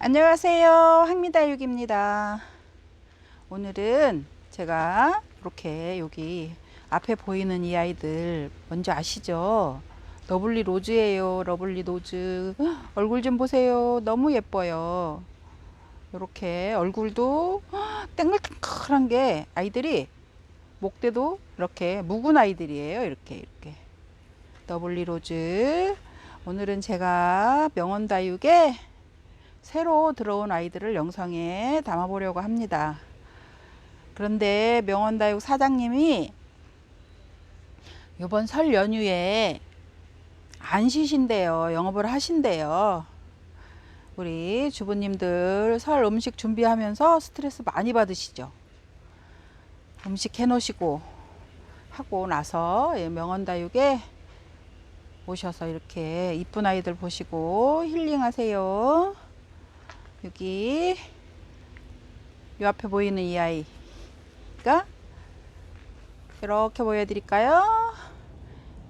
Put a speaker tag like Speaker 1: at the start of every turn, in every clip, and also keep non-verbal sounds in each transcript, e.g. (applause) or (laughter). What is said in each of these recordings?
Speaker 1: 안녕하세요. 황미다육입니다. 오늘은 제가 이렇게 여기 앞에 보이는 이 아이들 뭔지 아시죠? 러블리 로즈예요. 러블리 로즈. 헉, 얼굴 좀 보세요. 너무 예뻐요. 이렇게 얼굴도 헉, 땡글땡글한 게 아이들이 목대도 이렇게 묵은 아이들이에요. 이렇게 이렇게. 러블리 로즈. 오늘은 제가 명언다육에 새로 들어온 아이들을 영상에 담아보려고 합니다. 그런데 명언다육 사장님이 이번 설 연휴에 안 쉬신대요. 영업을 하신대요. 우리 주부님들 설 음식 준비하면서 스트레스 많이 받으시죠? 음식 해놓으시고 하고 나서 예, 명언다육에 오셔서 이렇게 이쁜 아이들 보시고 힐링하세요. 여기 요 앞에 보이는 이 아이가 이렇게 보여드릴까요?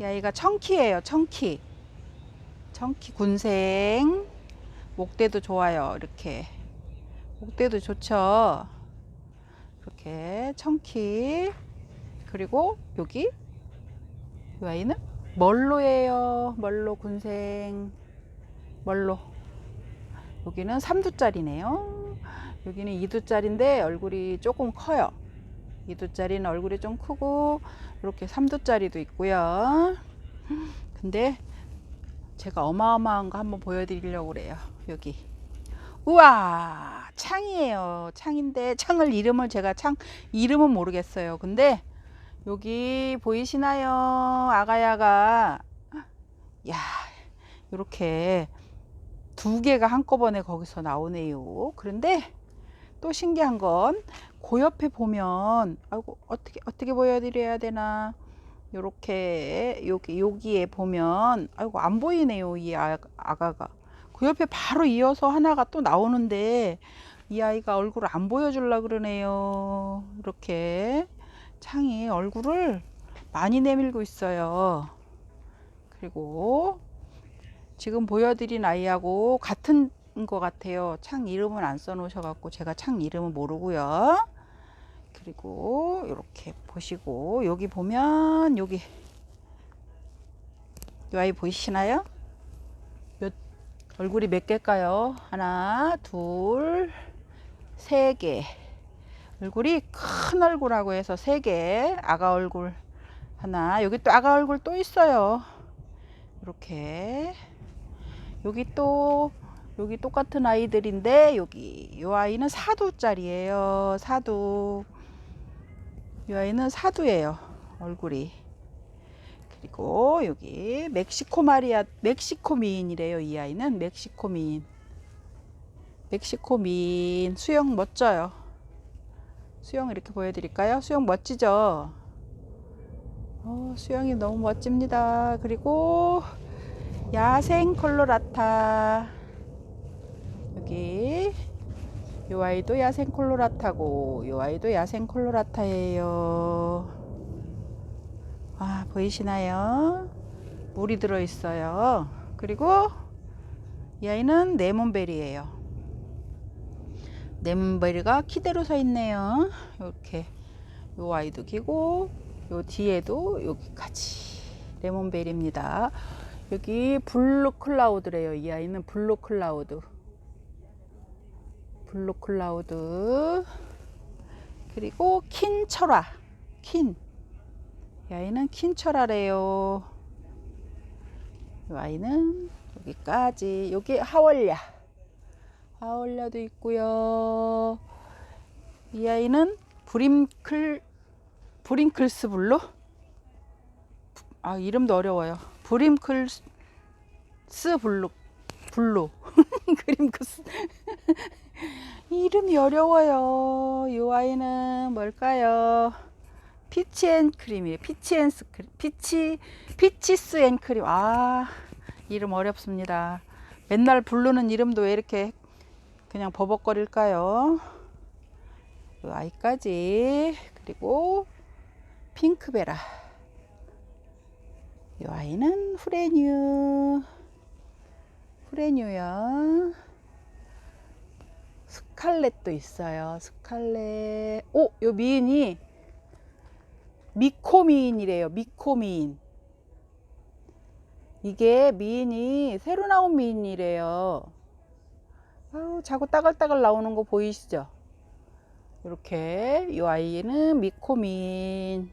Speaker 1: 이 아이가 청키예요. 청키. 청키 군생. 목대도 좋아요. 이렇게 목대도 좋죠. 이렇게 청키. 그리고 여기 이 아이는 멀로예요. 멀로 군생. 멀로. 여기는 3두짜리네요. 여기는 2두짜리인데 얼굴이 조금 커요. 2두짜리는 얼굴이 좀 크고 이렇게 3두짜리도 있고요. 근데 제가 어마어마한 거 한번 보여드리려고 그래요. 여기. 우와! 창이에요. 창인데 창을 이름을 제가 창 이름은 모르겠어요. 근데 여기 보이시나요? 아가야가 야, 이렇게 두 개가 한꺼번에 거기서 나오네요. 그런데 또 신기한 건 그 옆에 보면 아이고 어떻게 어떻게 보여드려야 되나? 요렇게 여기 여기에 보면 아이고 안 보이네요 이 아, 아가가. 그 옆에 바로 이어서 하나가 또 나오는데 이 아이가 얼굴을 안 보여주려 그러네요. 이렇게 창이 얼굴을 많이 내밀고 있어요. 그리고 지금 보여드린 아이하고 같은 것 같아요. 창 이름은 안 써놓으셔갖고 제가 창 이름은 모르고요. 그리고 이렇게 보시고 여기 보면 여기 이 아이 보이시나요? 몇 얼굴이 몇 개일까요? 하나, 둘, 세 개. 얼굴이 큰 얼굴하고 해서 세 개. 아가 얼굴 하나. 여기 또 아가 얼굴 또 있어요. 이렇게. 여기 또 여기 똑같은 아이들인데 여기 이 아이는 사두짜리예요. 사두. 이 아이는 사두예요. 얼굴이. 그리고 여기 멕시코 마리아 멕시코 미인이래요. 이 아이는 멕시코 미인. 멕시코 미인 수영 멋져요. 수영 이렇게 보여드릴까요? 수영 멋지죠? 어, 수영이 너무 멋집니다. 그리고 야생 콜로라타. 여기. 요 아이도 야생 콜로라타고 요 아이도 야생 콜로라타예요. 아 보이시나요? 물이 들어 있어요. 그리고 이 아이는 네몬베리예요. 네몬베리가 키대로 서 있네요. 이렇게. 요 아이도 기고 요 뒤에도 여기까지 레몬베리입니다 여기 블루 클라우드래요. 이 아이는 블루 클라우드. 블루 클라우드. 그리고 킨철화. 킨. 이 아이는 킨철화래요. 이 아이는 여기까지. 여기 하월랴. 하월랴도 있고요. 이 아이는 브림클 브링클스 블루. 아 이름도 어려워요. 브림클스 블루 블루 (laughs) 그림크스 (laughs) 이름이 어려워요. 이 아이는 뭘까요? 피치 앤 크림이에요. 피치 앤 크림. 피치 피치스 앤 크림. 아 이름 어렵습니다. 맨날 부르는 이름도 왜 이렇게 그냥 버벅거릴까요? 이 아이까지 그리고 핑크베라. 이 아이는 후레뉴 후레뉴요 스칼렛도 있어요. 스칼렛. 오, 요 미인이 미코미인이래요. 미코미인. 이게 미인이 새로 나온 미인이래요. 아우, 자꾸 따글따글 나오는 거 보이시죠? 이렇게 이 아이는 미코민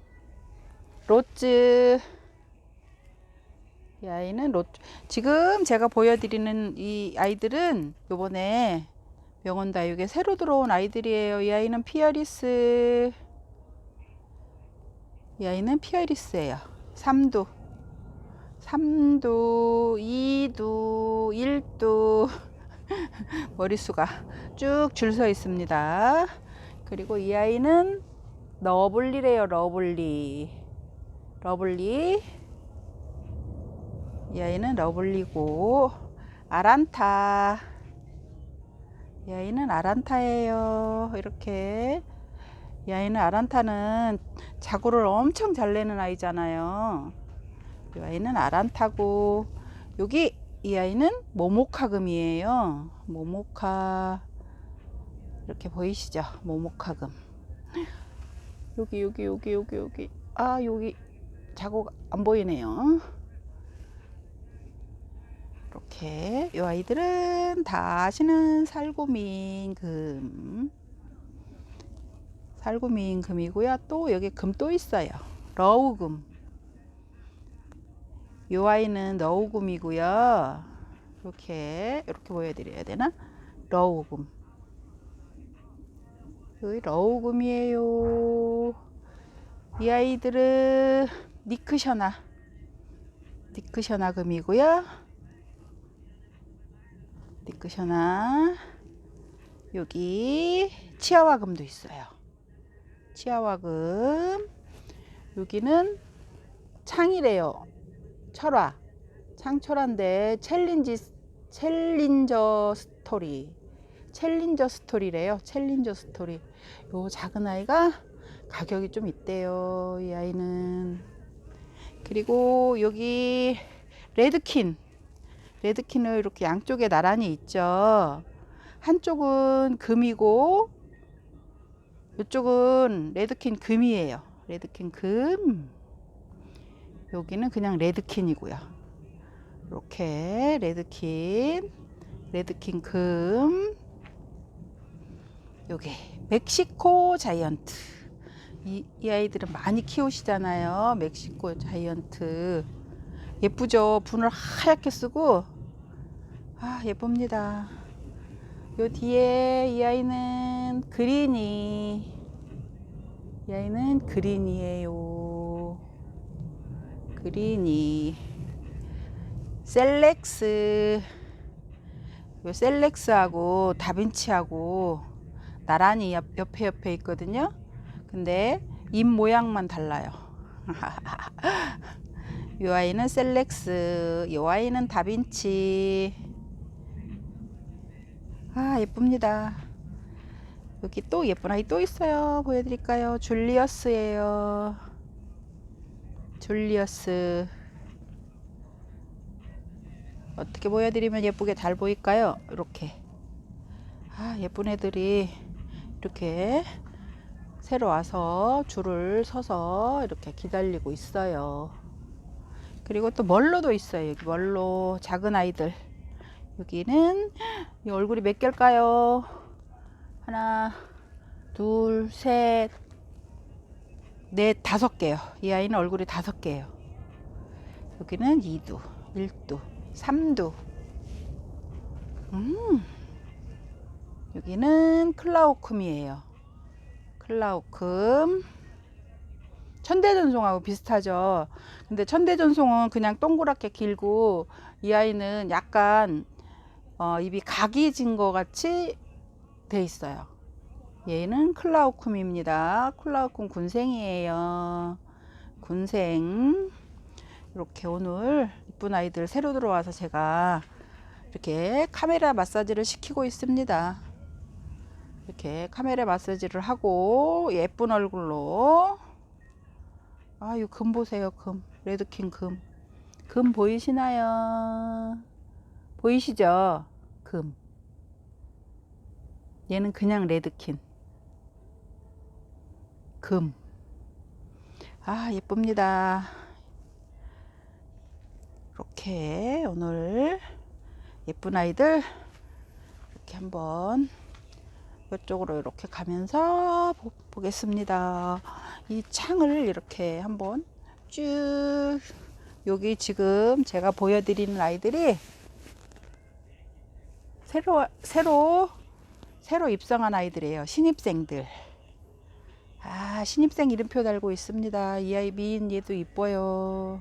Speaker 1: 로즈 이 아이는 로즈 지금 제가 보여드리는 이 아이들은 요번에 병원 다육에 새로 들어온 아이들이에요. 이 아이는 피어리스 이 아이는 피어리스예요. 3두 3두 2두 1두 머릿수가 쭉 줄 서 있습니다. 그리고 이 아이는 러블리래요 러블리. 러블리 이 아이는 러블리고 아란타. 이 아이는 아란타예요. 이렇게. 이 아이는 아란타는 자구를 엄청 잘 내는 아이잖아요. 이 아이는 아란타고 여기 이 아이는 모모카금이에요. 모모카. 이렇게 보이시죠? 모모카금. 여기 여기 여기 여기 여기. 아 여기 자국 안 보이네요. 이렇게 이 아이들은 다 아시는 살구민 금. 살구민 금이고요. 또 여기 금 또 있어요. 러우금. 이 아이는 러우금이고요. 이렇게 이렇게 보여드려야 되나? 러우금. 여기 러우금이에요. 이 아이들은 니크셔나 니크셔나 금이고요. 니크셔나 여기 치아와 금도 있어요. 치아와 금 여기는 창이래요. 철화 창철화인데 챌린지 챌린저 스토리 챌린저 스토리래요. 챌린저 스토리. 요 작은 아이가 가격이 좀 있대요. 이 아이는. 그리고 여기 레드킨. 레드킨을 이렇게 양쪽에 나란히 있죠. 한쪽은 금이고 이쪽은 레드킨 금이에요. 레드킨 금. 여기는 그냥 레드킨이고요. 이렇게 레드킨, 레드킨 금. 요게 멕시코 자이언트 이, 이 아이들은 많이 키우시잖아요 멕시코 자이언트 예쁘죠 분을 하얗게 쓰고 아 예쁩니다 요 뒤에 이 아이는 그린이 이 아이는 그린이에요 그린이 셀렉스 요 셀렉스하고 다빈치하고 나란히 옆, 옆에 옆에 있거든요. 근데 입 모양만 달라요. (laughs) 이 아이는 셀렉스, 이 아이는 다빈치. 아 예쁩니다. 여기 또 예쁜 아이 또 있어요. 보여드릴까요? 줄리어스예요. 줄리어스. 어떻게 보여드리면 예쁘게 잘 보일까요? 이렇게. 아 예쁜 애들이 이렇게 새로 와서 줄을 서서 이렇게 기다리고 있어요. 그리고 또 멀로도 있어요. 여기 멀로 작은 아이들. 여기는 이 얼굴이 몇 개일까요? 하나, 둘, 셋, 넷, 다섯 개요. 이 아이는 얼굴이 다섯 개예요. 여기는 2두, 1두, 3두. 음. 여기는 클라우쿰이에요. 클라우쿰. 천대전송하고 비슷하죠. 근데 천대전송은 그냥 동그랗게 길고 이 아이는 약간 어, 입이 각이 진 것 같이 돼 있어요. 얘는 클라우쿰입니다. 클라우쿰 군생이에요. 군생. 이렇게 오늘 이쁜 아이들 새로 들어와서 제가 이렇게 카메라 마사지를 시키고 있습니다. 이렇게 카메라 마사지를 하고 예쁜 얼굴로 아유 금 보세요 금 레드킹 금금 보이시나요 보이시죠 금 얘는 그냥 레드킨. 금. 아, 예쁩니다. 이렇게 오늘 예쁜 아이들 이렇게 한번 이쪽으로 이렇게 가면서 보, 보겠습니다. 이 창을 이렇게 한번 쭉 여기 지금 제가 보여드리는 아이들이 새로 새로 새로 입성한 아이들이에요. 신입생들. 아 신입생 이름표 달고 있습니다. 이 아이 미인 얘도 이뻐요.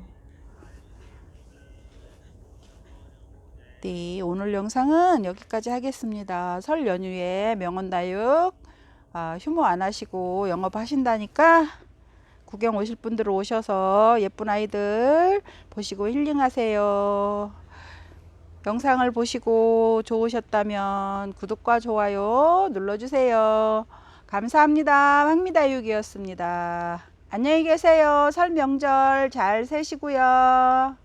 Speaker 1: 네, 오늘 영상은 여기까지 하겠습니다. 설 연휴에 명언다육 아, 휴무 안 하시고 영업하신다니까 구경 오실 분들 오셔서 예쁜 아이들 보시고 힐링하세요. 영상을 보시고 좋으셨다면 구독과 좋아요 눌러주세요. 감사합니다. 황미다육이었습니다. 안녕히 계세요. 설 명절 잘 세시고요.